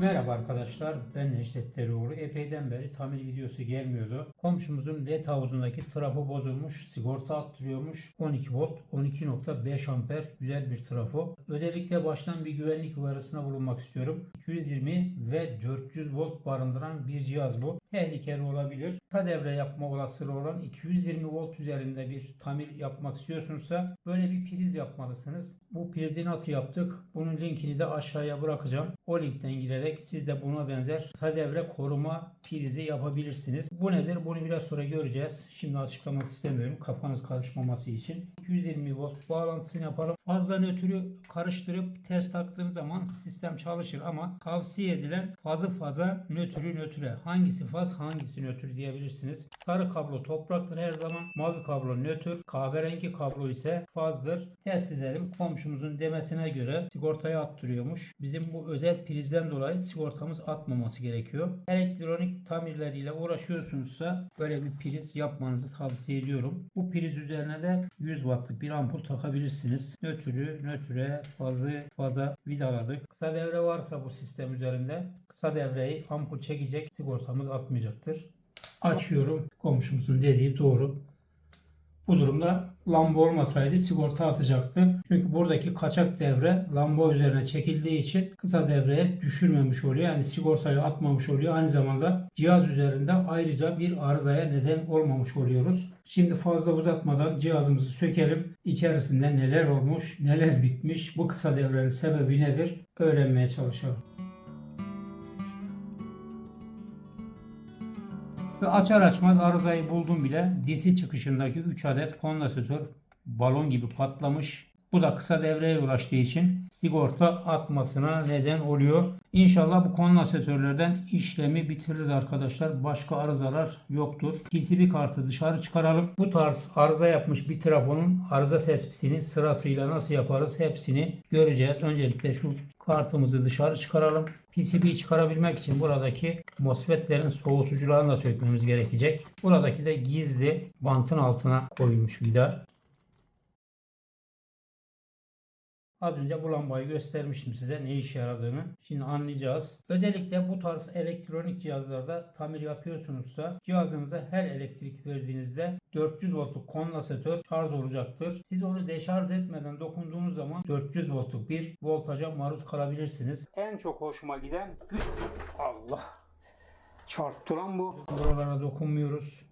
Merhaba arkadaşlar, ben Necdet Derioğlu. Epeyden beri tamir videosu gelmiyordu. Komşumuzun led havuzundaki trafo bozulmuş, sigorta attırıyormuş. 12 volt, 12.5 amper güzel bir trafo. Özellikle baştan bir güvenlik uyarısına bulunmak istiyorum. 220 ve 400 volt barındıran bir cihaz bu. Tehlikeli olabilir. Kısa devre yapma olasılığı olan 220 volt üzerinde bir tamir yapmak istiyorsunuzsa böyle bir priz yapmalısınız. Bu prizi nasıl yaptık? Bunun linkini de aşağıya bırakacağım. O linkten girerek siz de buna benzer kısa devre koruma prizi yapabilirsiniz. Bu nedir? Bunu biraz sonra göreceğiz. Şimdi açıklamak istemiyorum. Kafanız karışmaması için. 220 volt bağlantısını yapalım. Fazla nötrü karıştırıp ters taktığınız zaman sistem çalışır ama tavsiye edilen fazı faza nötrü nötre. Hangisi faz hangisi nötr diyebilirsiniz. Sarı kablo topraktır her zaman. Mavi kablo nötr. Kahverengi kablo ise fazdır. Test edelim. Komşumuzun demesine göre sigortaya attırıyormuş. Bizim bu özel prizden dolayı sigortamız atmaması gerekiyor. Elektronik tamirleriyle uğraşıyorsunuzsa böyle bir priz yapmanızı tavsiye ediyorum. Bu priz üzerine de 100 wattlık bir ampul takabilirsiniz. Nötrü, nötre, fazı, faza vidaladık. Kısa devre varsa bu sistem üzerinde kısa devreyi ampul çekecek sigortamız atmayacaktır. Açıyorum. Komşumuzun dediği doğru. Bu durumda lamba olmasaydı sigorta atacaktı. Çünkü buradaki kaçak devre lamba üzerine çekildiği için kısa devreye düşürmemiş oluyor. Yani sigortayı atmamış oluyor. Aynı zamanda cihaz üzerinde ayrıca bir arızaya neden olmamış oluyoruz. Şimdi fazla uzatmadan cihazımızı sökelim. İçerisinde neler olmuş, neler bitmiş, bu kısa devrenin sebebi nedir öğrenmeye çalışalım. Ve açar açmaz arızayı buldum bile. DC çıkışındaki 3 adet kondansatör balon gibi patlamış. Bu da kısa devreye ulaştığı için sigorta atmasına neden oluyor. İnşallah bu kondansatörlerden işlemi bitiririz arkadaşlar. Başka arızalar yoktur. PCB kartı dışarı çıkaralım. Bu tarz arıza yapmış bir trafonun arıza tespitini sırasıyla nasıl yaparız hepsini göreceğiz. Öncelikle şu kartımızı dışarı çıkaralım. PCB'yi çıkarabilmek için buradaki MOSFET'lerin soğutucularını da sökmemiz gerekecek. Buradaki de gizli bantın altına koyulmuş vida. Az önce bu lambayı göstermiştim size ne işe yaradığını. Şimdi anlayacağız. Özellikle bu tarz elektronik cihazlarda tamir yapıyorsunuzsa cihazınıza her elektrik verdiğinizde 400 voltluk kondansatör şarj olacaktır. Siz onu deşarj etmeden dokunduğunuz zaman 400 voltluk bir voltaja maruz kalabilirsiniz. En çok hoşuma giden Allah çarptı lan bu. Buralara dokunmuyoruz.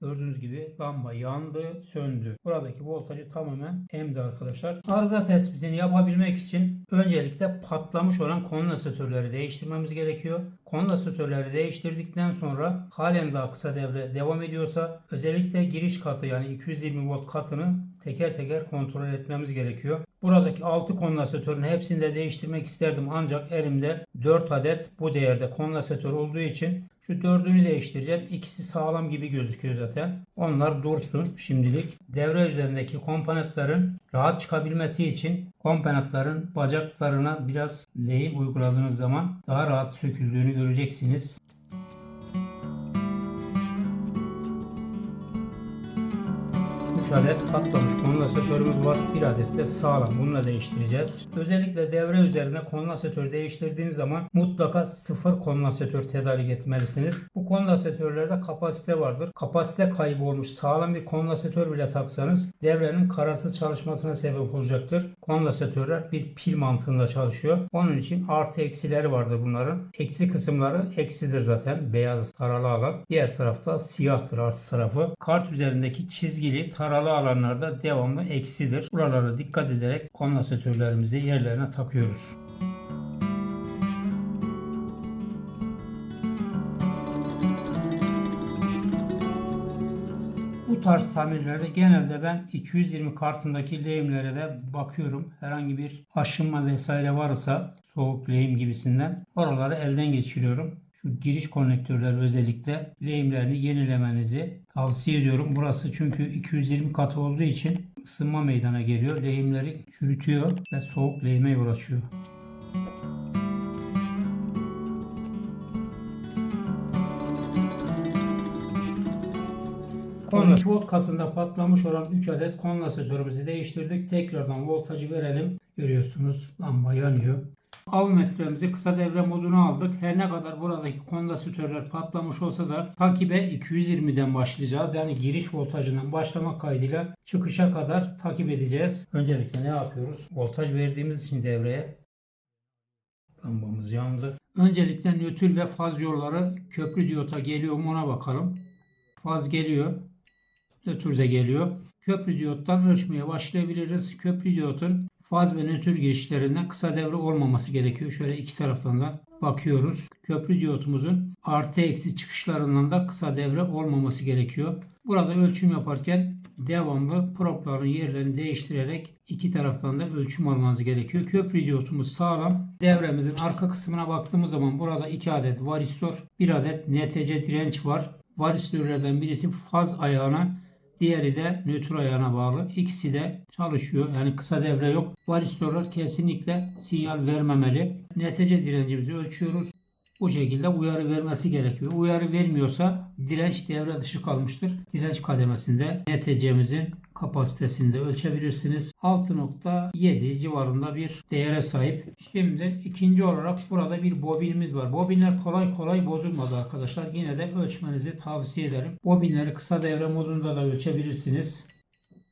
Gördüğünüz gibi lamba yandı, söndü. Buradaki voltajı tamamen emdi arkadaşlar. Arıza tespitini yapabilmek için öncelikle patlamış olan kondansatörleri değiştirmemiz gerekiyor. Kondansatörleri değiştirdikten sonra halen daha kısa devre devam ediyorsa özellikle giriş katı yani 220 volt katını teker teker kontrol etmemiz gerekiyor. Buradaki 6 kondansatörün hepsini de değiştirmek isterdim ancak elimde 4 adet bu değerde kondansatör olduğu için şu dördünü değiştireceğim. İkisi sağlam gibi gözüküyor zaten. Onlar dursun şimdilik. Devre üzerindeki komponentlerin rahat çıkabilmesi için komponentlerin bacaklarına biraz lehim uyguladığınız zaman daha rahat söküldüğünü göreceksiniz. Üç adet patlamış kondansatörümüz var. Bir adet de sağlam. Bunu da değiştireceğiz. Özellikle devre üzerine kondansatör değiştirdiğiniz zaman mutlaka sıfır kondansatör tedarik etmelisiniz. Bu kondansatörlerde kapasite vardır. Kapasite kaybı olmuş sağlam bir kondansatör bile taksanız devrenin kararsız çalışmasına sebep olacaktır. Kondansatörler bir pil mantığında çalışıyor. Onun için artı eksileri vardır bunların. Eksi kısımları eksidir zaten. Beyaz taralı alan. Diğer tarafta siyahtır artı tarafı. Kart üzerindeki çizgili taralı alanlarda devamlı eksidir. Buralara dikkat ederek kondansatörlerimizi yerlerine takıyoruz. Bu tarz tamirlerde genelde ben 220 kartındaki lehimlere de bakıyorum. Herhangi bir aşınma vesaire varsa soğuk lehim gibisinden oraları elden geçiriyorum. Şu giriş konnektörleri özellikle lehimlerini yenilemenizi tavsiye ediyorum. Burası çünkü 220 katı olduğu için ısınma meydana geliyor. Lehimleri çürütüyor ve soğuk lehime yol açıyor. Kondansatör volt katında patlamış olan 3 adet kondansatörümüzü değiştirdik. Tekrardan voltajı verelim. Görüyorsunuz lamba yanıyor. Av metremizi kısa devre moduna aldık. Her ne kadar buradaki kondansatörler patlamış olsa da takibe 220'den başlayacağız. Yani giriş voltajından başlama kaydıyla çıkışa kadar takip edeceğiz. Öncelikle ne yapıyoruz? Voltaj verdiğimiz için devreye lambamız yandı. Öncelikle nötr ve faz yolları köprü diyota geliyor mu ona bakalım. Faz geliyor. Nötr de geliyor. Köprü diyottan ölçmeye başlayabiliriz. Köprü diyotun faz ve nötr girişlerinden kısa devre olmaması gerekiyor. Şöyle iki taraftan da bakıyoruz. Köprü diyotumuzun artı eksi çıkışlarından da kısa devre olmaması gerekiyor. Burada ölçüm yaparken devamlı propların yerlerini değiştirerek iki taraftan da ölçüm almanız gerekiyor. Köprü diyotumuz sağlam. Devremizin arka kısmına baktığımız zaman burada iki adet varistor, bir adet NTC direnç var. Varistörlerden birisi faz ayağına, diğeri de nötr ayağına bağlı. İkisi de çalışıyor. Yani kısa devre yok. Varistörler kesinlikle sinyal vermemeli. NTC direncimizi ölçüyoruz. Bu şekilde uyarı vermesi gerekiyor. Uyarı vermiyorsa direnç devre dışı kalmıştır. Direnç kademesinde NTC'mizin kapasitesini de ölçebilirsiniz. 6.7 civarında bir değere sahip. Şimdi ikinci olarak burada bir bobinimiz var. Bobinler kolay kolay bozulmadı arkadaşlar. Yine de ölçmenizi tavsiye ederim. Bobinleri kısa devre modunda da ölçebilirsiniz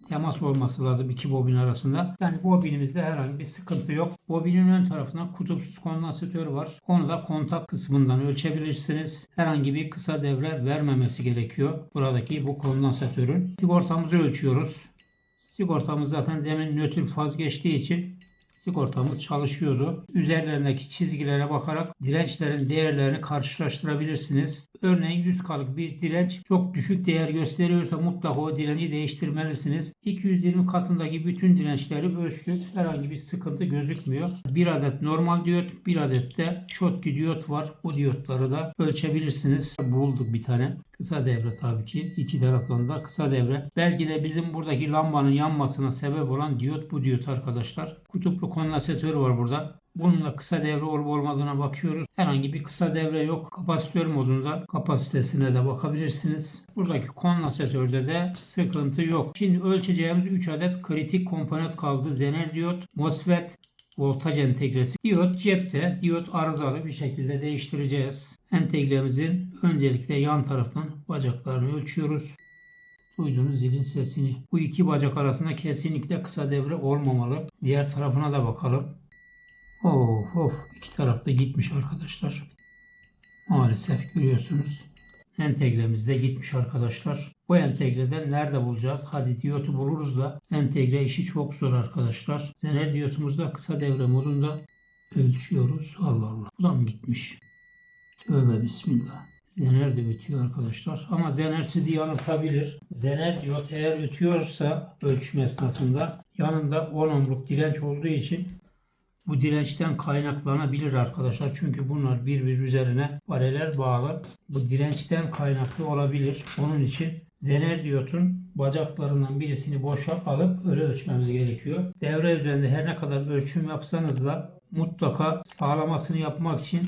temas olması lazım iki bobin arasında. Yani bobinimizde herhangi bir sıkıntı yok. Bobinin ön tarafından kutupsuz kondansatör var. Onu da kontak kısmından ölçebilirsiniz. Herhangi bir kısa devre vermemesi gerekiyor. Buradaki bu kondansatörün. Sigortamızı ölçüyoruz. Sigortamız zaten demin nötr faz geçtiği için sigortamız çalışıyordu. Üzerlerindeki çizgilere bakarak dirençlerin değerlerini karşılaştırabilirsiniz. Örneğin 100 kalık bir direnç çok düşük değer gösteriyorsa mutlaka o direnci değiştirmelisiniz. 220 katındaki bütün dirençleri ölçtük. Herhangi bir sıkıntı gözükmüyor. Bir adet normal diyot, bir adet de shotki diyot var. Bu diyotları da ölçebilirsiniz. Bulduk bir tane. Kısa devre tabii ki. İki taraftan da kısa devre. Belki de bizim buradaki lambanın yanmasına sebep olan diyot bu diyot arkadaşlar. Kutuplu kondansatör var burada. Bunun da kısa devre olup olmadığına bakıyoruz. Herhangi bir kısa devre yok. Kapasitör modunda kapasitesine de bakabilirsiniz. Buradaki kondansatörde de sıkıntı yok. Şimdi ölçeceğimiz 3 adet kritik komponent kaldı. Zener diyot, MOSFET, voltaj entegresi. Diyot cepte, diyot arızalı bir şekilde değiştireceğiz. Entegremizin öncelikle yan taraftan bacaklarını ölçüyoruz. Duyduğunuz zilin sesini. Bu iki bacak arasında kesinlikle kısa devre olmamalı. Diğer tarafına da bakalım. Of of iki tarafta gitmiş arkadaşlar. Maalesef görüyorsunuz. Entegremiz de gitmiş arkadaşlar. Bu entegreden nerede bulacağız? Hadi diyotu buluruz da entegre işi çok zor arkadaşlar. Zener diyotumuzda kısa devre modunda ölçüyoruz. Allah Allah. Mı gitmiş? Tövbe bismillah. Zener de ötüyor arkadaşlar. Ama Zener sizi yanıltabilir. Zener diyot eğer ötüyorsa ölçüm esnasında yanında 10 ohmluk direnç olduğu için bu dirençten kaynaklanabilir arkadaşlar. Çünkü bunlar birbiri üzerine paralel bağlı. Bu dirençten kaynaklı olabilir. Onun için zener diyotun bacaklarından birisini boşa alıp öyle ölçmemiz gerekiyor. Devre üzerinde her ne kadar ölçüm yapsanız da mutlaka sağlamasını yapmak için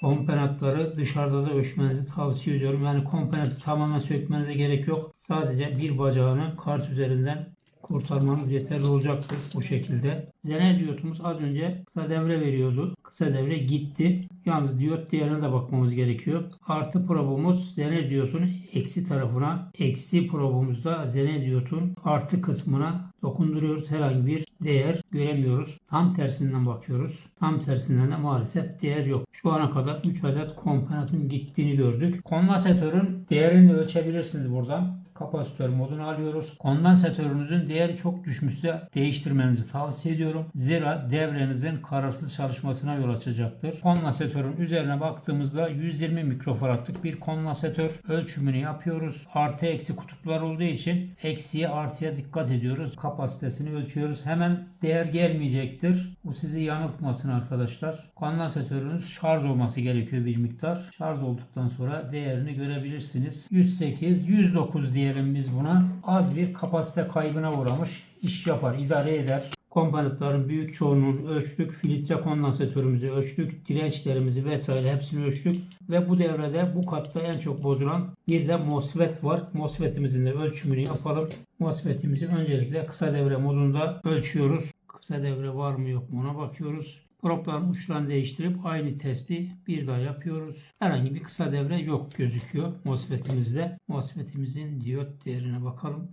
komponentleri dışarıda da ölçmenizi tavsiye ediyorum. Yani komponenti tamamen sökmenize gerek yok. Sadece bir bacağını kart üzerinden kurtarmanız yeterli olacaktır bu şekilde. Zener diyotumuz az önce kısa devre veriyordu. Kısa devre gitti. Yalnız diyot değerine de bakmamız gerekiyor. Artı probumuz zener diyotun eksi tarafına. Eksi probumuzda zener diyotun artı kısmına dokunduruyoruz. Herhangi bir değer göremiyoruz. Tam tersinden bakıyoruz. Tam tersinden de maalesef değer yok. Şu ana kadar 3 adet komponentin gittiğini gördük. Kondansatörün değerini de ölçebilirsiniz buradan kapasitör modunu alıyoruz. Kondansatörünüzün değeri çok düşmüşse değiştirmenizi tavsiye ediyorum. Zira devrenizin kararsız çalışmasına yol açacaktır. Kondansatörün üzerine baktığımızda 120 mikrofaradlık bir kondansatör ölçümünü yapıyoruz. Artı eksi kutuplar olduğu için eksiye artıya dikkat ediyoruz. Kapasitesini ölçüyoruz. Hemen değer gelmeyecektir. Bu sizi yanıltmasın arkadaşlar. Kondansatörünüz şarj olması gerekiyor bir miktar. Şarj olduktan sonra değerini görebilirsiniz. 108, 109 diyelim biz buna. Az bir kapasite kaybına uğramış. İş yapar, idare eder. Komponentlerin büyük çoğunluğunu ölçtük. Filtre kondansatörümüzü ölçtük. Dirençlerimizi vesaire hepsini ölçtük. Ve bu devrede bu katta en çok bozulan bir de MOSFET var. MOSFET'imizin de ölçümünü yapalım. MOSFET'imizi öncelikle kısa devre modunda ölçüyoruz. Kısa devre var mı yok mu ona bakıyoruz. Propların uçlarını değiştirip aynı testi bir daha yapıyoruz. Herhangi bir kısa devre yok gözüküyor MOSFET'imizde. MOSFET'imizin diyot değerine bakalım.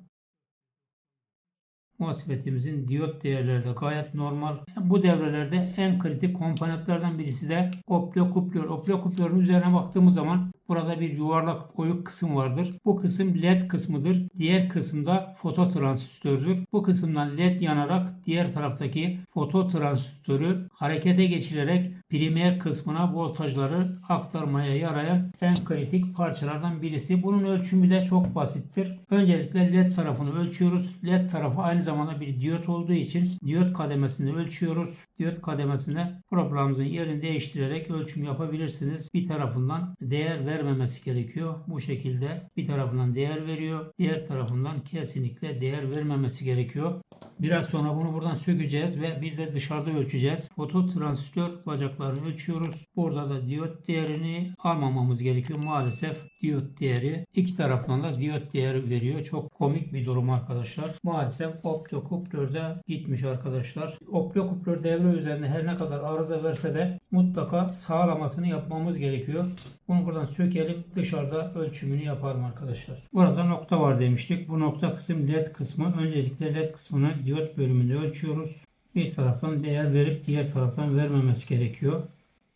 MOSFET'imizin diyot değerleri de gayet normal. Bu devrelerde en kritik komponentlerden birisi de optokupler. Optokuplerin üzerine baktığımız zaman burada bir yuvarlak oyuk kısım vardır. Bu kısım led kısmıdır. Diğer kısımda fototransistördür. Bu kısımdan led yanarak diğer taraftaki fototransistörü harekete geçirerek primer kısmına voltajları aktarmaya yarayan en kritik parçalardan birisi. Bunun ölçümü de çok basittir. Öncelikle led tarafını ölçüyoruz. Led tarafı aynı zamanda bir diyot olduğu için diyot kademesini ölçüyoruz. Diyot kademesine probamızın yerini değiştirerek ölçüm yapabilirsiniz. Bir tarafından değer vermemesi gerekiyor. Bu şekilde bir tarafından değer veriyor. Diğer tarafından kesinlikle değer vermemesi gerekiyor. Biraz sonra bunu buradan sökeceğiz ve bir de dışarıda ölçeceğiz. Fototransistör bacaklarını ölçüyoruz. Burada da diyot değerini almamamız gerekiyor. Maalesef diyot değeri iki taraftan da diyot değeri veriyor. Çok komik bir durum arkadaşlar. Maalesef optokuplörde gitmiş arkadaşlar. Optokuplör devre üzerinde her ne kadar arıza verse de mutlaka sağlamasını yapmamız gerekiyor. Bunu buradan sökelim. Dışarıda ölçümünü yaparım arkadaşlar. Burada nokta var demiştik. Bu nokta kısım led kısmı. Öncelikle led kısmını diyot bölümünde ölçüyoruz. Bir taraftan değer verip diğer taraftan vermemesi gerekiyor.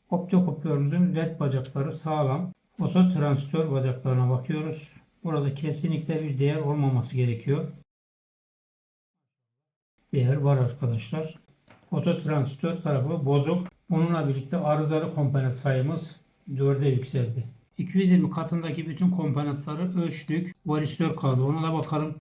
Optokuplörümüzün led bacakları sağlam. Fototransistör bacaklarına bakıyoruz. Burada kesinlikle bir değer olmaması gerekiyor. Değer var arkadaşlar. Fototransistör tarafı bozuk. Bununla birlikte arızalı komponent sayımız 4'e yükseldi. 220 katındaki bütün komponentleri ölçtük. Varistör kaldı. Ona da bakalım.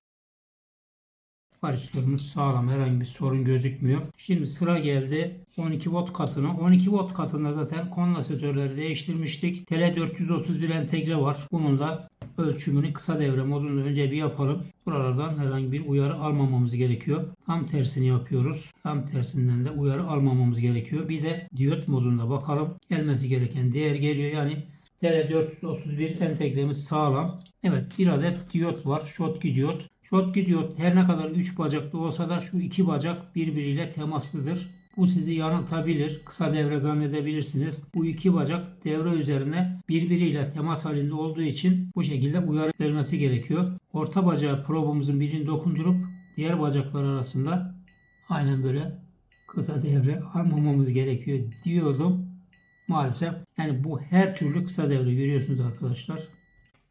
Varistörümüz sağlam. Herhangi bir sorun gözükmüyor. Şimdi sıra geldi 12 volt katına. 12 volt katında zaten kondansatörleri değiştirmiştik. TL431 entegre var. Bunun da ölçümünü kısa devre modunda önce bir yapalım. Buralardan herhangi bir uyarı almamamız gerekiyor. Tam tersini yapıyoruz. Tam tersinden de uyarı almamamız gerekiyor. Bir de diyot modunda bakalım. Gelmesi gereken değer geliyor. Yani TL431 entegremiz sağlam. Evet bir adet diyot var. Schottky diyot. Schottky diyot her ne kadar 3 bacaklı olsa da şu iki bacak birbiriyle temaslıdır. Bu sizi yanıltabilir. Kısa devre zannedebilirsiniz. Bu iki bacak devre üzerine birbiriyle temas halinde olduğu için bu şekilde uyarı vermesi gerekiyor. Orta bacağı probumuzun birini dokundurup diğer bacaklar arasında aynen böyle kısa devre almamamız gerekiyor diyordum. Maalesef yani bu her türlü kısa devre görüyorsunuz arkadaşlar.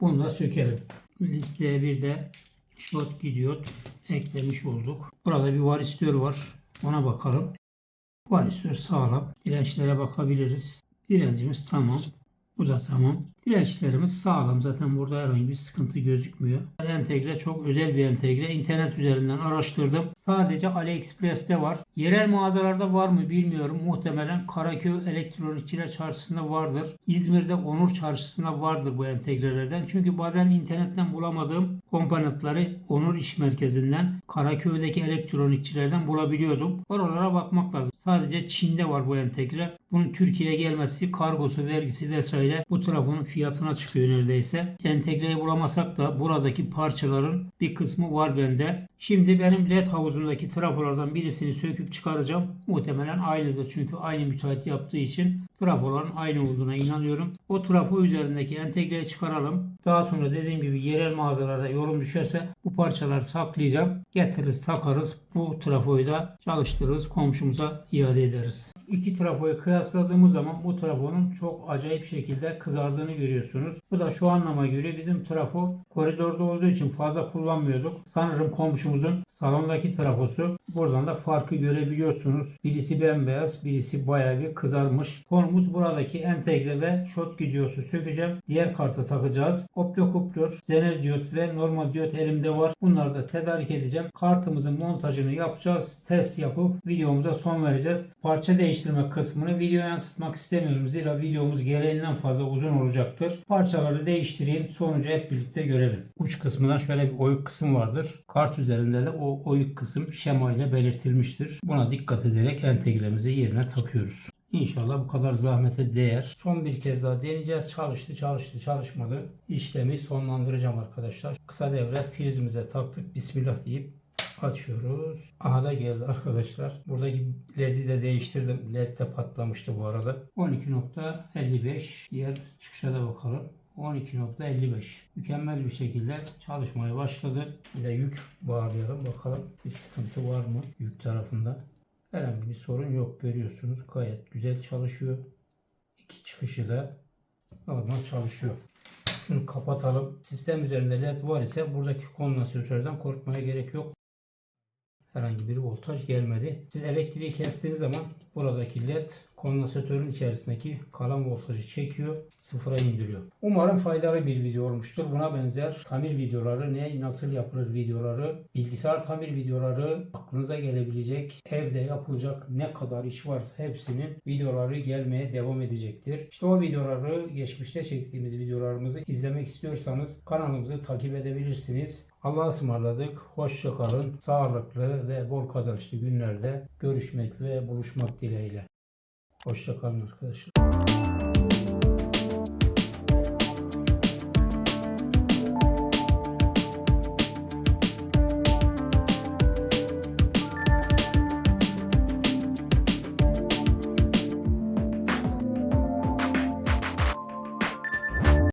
Bunu da sökelim. Listeye bir de short gidiyor. Eklemiş olduk. Burada bir varistör var. Ona bakalım. Varistör sağlam. Dirençlere bakabiliriz. Direncimiz tamam. Bu da tamam. Dirençlerimiz sağlam. Zaten burada herhangi bir sıkıntı gözükmüyor. Entegre çok özel bir entegre. İnternet üzerinden araştırdım. Sadece AliExpress'te var. Yerel mağazalarda var mı bilmiyorum. Muhtemelen Karaköy Elektronikçiler Çarşısı'nda vardır. İzmir'de Onur Çarşısı'nda vardır bu entegrelerden. Çünkü bazen internetten bulamadığım komponentleri Onur İş Merkezi'nden Karaköy'deki elektronikçilerden bulabiliyordum. Oralara bakmak lazım. Sadece Çin'de var bu entegre. Bunun Türkiye'ye gelmesi, kargosu, vergisi vesaire bu tarafın fiyatına çıkıyor neredeyse. Entegreyi bulamasak da buradaki parçaların bir kısmı var bende. Şimdi benim led havuzundaki trafolardan birisini söküp çıkaracağım. Muhtemelen aynıdır çünkü aynı müteahhit yaptığı için trafoların aynı olduğuna inanıyorum. O trafo üzerindeki entegreyi çıkaralım. Daha sonra dediğim gibi yerel mağazalarda yorum düşerse bu parçaları saklayacağım. Getiririz takarız. Bu trafoyu da çalıştırırız. Komşumuza iade ederiz. İki trafoyu kıyasladığımız zaman bu trafonun çok acayip şekilde kızardığını görüyorsunuz. Bu da şu anlama geliyor. Bizim trafo koridorda olduğu için fazla kullanmıyorduk. Sanırım komşumuzun salondaki trafosu. Buradan da farkı görebiliyorsunuz. Birisi bembeyaz, birisi bayağı bir kızarmış. Konumuz buradaki entegre ve short gidiyorsu sökeceğim. Diğer karta takacağız. Optokuplör, zener diyot ve normal diyot elimde var. Bunları da tedarik edeceğim. Kartımızın montajını yapacağız. Test yapıp videomuza son vereceğiz. Parça değiştirme kısmını videoya yansıtmak istemiyorum. Zira videomuz gereğinden fazla uzun olacaktır. Parçaları değiştireyim. Sonucu hep birlikte görelim. Uç kısmından şöyle bir oyuk kısım vardır. Kart üzerinde de o oyuk kısım şema ile belirtilmiştir. Buna dikkat ederek entegremizi yerine takıyoruz. İnşallah bu kadar zahmete değer. Son bir kez daha deneyeceğiz. Çalıştı, çalıştı, çalışmadı. İşlemi sonlandıracağım arkadaşlar. Kısa devre prizimize taktık. Bismillah deyip Açıyoruz. Aha da geldi arkadaşlar. Buradaki LED'i de değiştirdim. LED de patlamıştı bu arada. 12.55. Diğer çıkışa da bakalım. 12.55. Mükemmel bir şekilde çalışmaya başladı. Bir de yük bağlayalım bakalım bir sıkıntı var mı yük tarafında. Herhangi bir sorun yok görüyorsunuz. Gayet güzel çalışıyor. İki çıkışı da normal çalışıyor. Şunu kapatalım. Sistem üzerinde led var ise buradaki kondansatörden korkmaya gerek yok. Herhangi bir voltaj gelmedi. Siz elektriği kestiğiniz zaman buradaki led kondansatörün içerisindeki kalan voltajı çekiyor, sıfıra indiriyor. Umarım faydalı bir video olmuştur. Buna benzer tamir videoları, ne nasıl yapılır videoları, bilgisayar tamir videoları, aklınıza gelebilecek, evde yapılacak ne kadar iş varsa hepsinin videoları gelmeye devam edecektir. İşte o videoları, geçmişte çektiğimiz videolarımızı izlemek istiyorsanız kanalımızı takip edebilirsiniz. Allah'a ısmarladık. Hoşça kalın. Sağlıklı ve bol kazançlı günlerde görüşmek ve buluşmak dileğiyle. Hoşça kalın arkadaşlar.